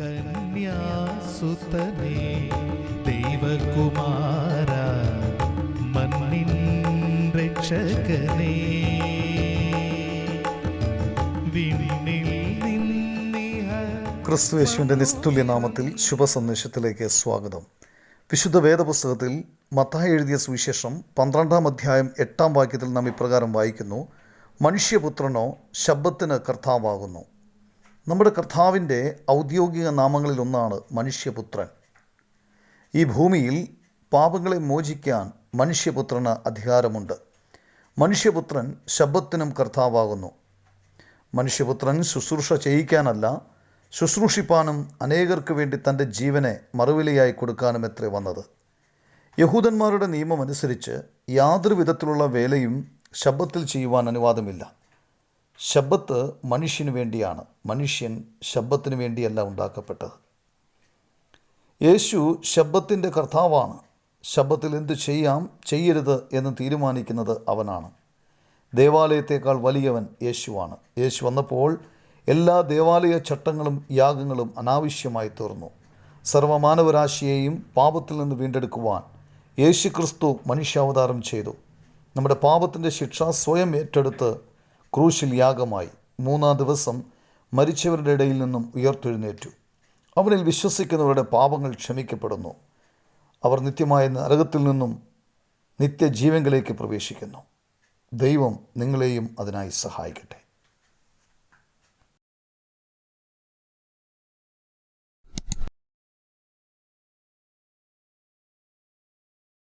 കന്യാസുതനേ ദൈവകുമാര മണ്ണിൻ രക്ഷകനേ. വിണ്ണിൽ നിന്നിഹ ക്രിസ്തു യേശുവിന്റെ നിസ്തുല്യ നാമത്തിൽ ശുഭസന്ദേശത്തിലേക്ക് സ്വാഗതം. വിശുദ്ധ വേദപുസ്തകത്തിൽ മത്തായി എഴുതിയ സുവിശേഷം പന്ത്രണ്ടാം അധ്യായം എട്ടാം വാക്യത്തിൽ നാം ഇപ്രകാരം വായിക്കുന്നു. മനുഷ്യപുത്രനോ ശബ്ദത്തിന് കർത്താവാകുന്നു. നമ്മുടെ കർത്താവിന്റെ ഔദ്യോഗിക നാമങ്ങളിലൊന്നാണ് മനുഷ്യപുത്രൻ. ഈ ഭൂമിയിൽ പാപങ്ങളെ മോചിക്കാൻ മനുഷ്യപുത്രന് അധികാരമുണ്ട്. മനുഷ്യപുത്രൻ ശബ്ദത്തിനും കർത്താവാകുന്നു. മനുഷ്യപുത്രൻ ശുശ്രൂഷ ചെയ്യിക്കാനല്ല ശുശ്രൂഷിപ്പാനും അനേകർക്ക് വേണ്ടി തന്റെ ജീവനെ മറുവിലയായി കൊടുക്കാനും എത്ര വന്നത്. യഹൂദന്മാരുടെ നിയമമനുസരിച്ച് യാതൊരു വിധത്തിലുള്ള വേലയും ശബ്ദത്തിൽ ചെയ്യുവാൻ അനുവാദമില്ല. ശബ്ദത്ത് മനുഷ്യന് വേണ്ടിയാണ്. മനുഷ്യൻ ശബത്തിന് വേണ്ടിയല്ല ഉണ്ടാക്കപ്പെട്ടത്. യേശു ശബത്തിന്റെ കർത്താവാണ്. ശബ്ബത്തിൽ എന്ത് ചെയ്യാം ചെയ്യരുത് എന്ന് തീരുമാനിക്കുന്നത് അവനാണ്. ദേവാലയത്തേക്കാൾ വലിയവൻ യേശുവാണ്. യേശു വന്നപ്പോൾ എല്ലാ ദേവാലയ ചട്ടങ്ങളും യാഗങ്ങളും അനാവശ്യമായി തീർന്നു. സർവമാനവരാശിയെയും പാപത്തിൽ നിന്ന് വീണ്ടെടുക്കുവാൻ യേശു ക്രിസ്തു മനുഷ്യാവതാരം ചെയ്തു. നമ്മുടെ പാപത്തിന്റെ ശിക്ഷ സ്വയം ഏറ്റെടുത്ത് ക്രൂശിൽ യാഗമായി മൂന്നാം ദിവസം മരിച്ചവരുടെ ഇടയിൽ നിന്നും ഉയർത്തെഴുന്നേറ്റു. അവനിൽ വിശ്വസിക്കുന്നവരുടെ പാപങ്ങൾ ക്ഷമിക്കപ്പെടുന്നു. അവർ നിത്യമായ നരകത്തിൽ നിന്നും നിത്യജീവങ്കിലേക്ക് പ്രവേശിക്കുന്നു. ദൈവം നിങ്ങളെയും അതിനായി സഹായിക്കട്ടെ.